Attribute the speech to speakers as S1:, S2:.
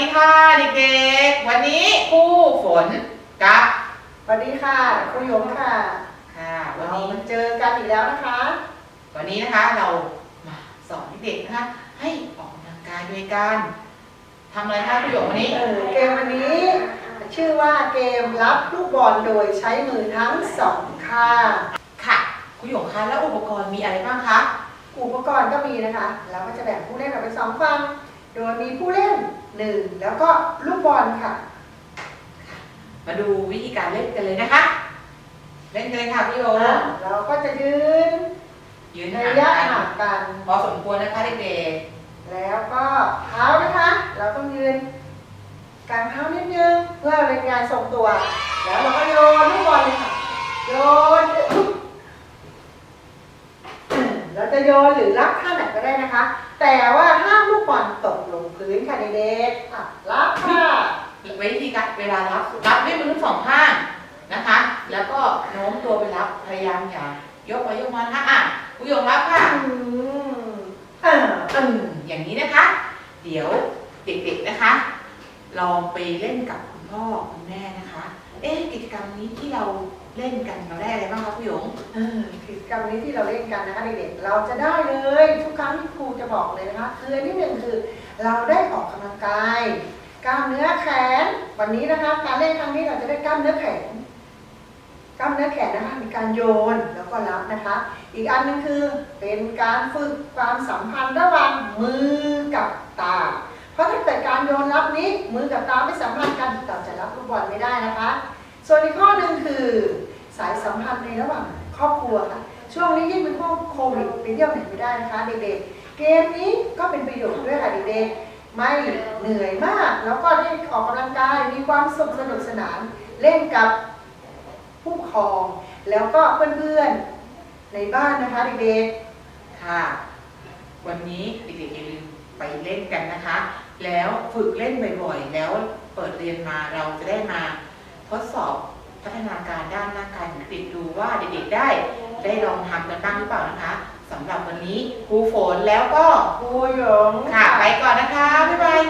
S1: ดีค่ะเด็กๆ วันนี้ครูฝนกับ
S2: สวัสดีค่ะครูหยงค่ะ
S1: ค่ะวัน
S2: เรา
S1: นี้
S2: มาเจอกันอีกแล้วนะคะ
S1: วันนี้นะคะเรามาสอนเด็กๆนะคะให้ออกกำลังกายโดยการทำอะไรคะครูหยงวันนี้
S2: เออเกมวันนี้ ชื่อว่าเกมรับลูกบอลโดยใช้มือทั้งสองข้าง
S1: ค่ะครูหยงคะแล้วอุปกรณ์มีอะไรบ้างคะ
S2: อุปกรณ์ก็มีนะคะ เราก็จะแบ่งผู้เล่นออกเป็นสองฝั่งโดยมีผู้เล่น หนึ่งแล้วก็ลูกบอลค่ะ
S1: มาดูวิธีการเล่นกันเลยนะคะ เล่นกันเลยค่ะครูหยง
S2: เราก็จะยืน
S1: ยืน
S2: ใน
S1: ห่าง
S2: ระยะ
S1: กัน
S2: ห่างกัน
S1: พอสมควรนะคะเด็ก
S2: แล้วก็เท้านะคะ เราต้องยืนกลางเท้านิดนึงเพื่อเป็นการทรงตัว แล้วเราก็โยนลูกบอลเลยค่ะโยนเราจะโยนหรือรับท่าไหน ก็ได้นะคะ แต่ว่าห้ามลูกบอลตกลงพื้นค่ะเด็กๆอะรับค่ะ
S1: วิธีการเวลารับรับด้วยมือทั้งสองข้างนะคะ แล้วก็โน้มตัวไปรับพยายามอย่ายกไปยกมานะคะอะครูหยงรับค่ะ
S2: อืมอ่า
S1: อืมอย่างนี้นะคะ เดี๋ยวเด็กๆนะคะ ลองไปเล่นกับคุณพ่อคุณแม่นะคะ เอ๊ะกิจกรรมนี้ที่เรา เล่นกันเราได้อะไรบ้างคะพี่หยง
S2: เออกิจกรรมนี้ที่เราเล่นกันนะคะเด็กๆเราจะได้เลยทุกครั้งที่ครูจะบอกเลยนะคะคืออันที่หนึ่งคือ เราได้ออกกำลังกายกล้ามเนื้อแขนวันนี้นะคะการเล่นครั้งนี้เราจะได้กล้ามเนื้อแขนกล้ามเนื้อแขนนะคะมีการโยนแล้วก็รับนะคะ อีกอันหนึงคือเป็นการฝึกความสัมพันธ์ระหว่างมือกับตา เพราะถ้าเกิดการโยนรับนี้มือกับตาไม่สัมพันธ์กันเราจะรับลูกบอลไม่ได้นะคะ ส่วนอีกข้อหนึ่งคือสายสัมพันธ์ในระหว่างครอบครัวค่ะช่วงนี้ยิ่งเป็นช่วงโควิดไปเที่ยวไหนไม่ได้นะคะเด็กๆเกมนี้ก็เป็นประโยชน์ด้วยค่ะเด็กๆไม่เหนื่อยมาก แล้วก็ได้ออกกำลังกายมีความสุขสนุกสนานเล่นกับผู้ปกครอง แล้วก็เพื่อนๆในบ้านนะคะเด็ก
S1: ค่ะ วันนี้เด็กๆอย่าลืมไปเล่นกันนะคะ แล้วฝึกเล่นบ่อยๆ แล้วเปิดเรียนมาเราจะได้มาทดสอบพัฒนาการด้าน ร่างกายของเด็กดูว่าเด็กๆได้ ได้ลองทำกันบ้างหรือเปล่านะคะสำหรับวันนี้ครูฝนแล้วก็
S2: ๆครูหยง
S1: ค่ะ ไปก่อนนะคะ บ๊ายบายค่ะ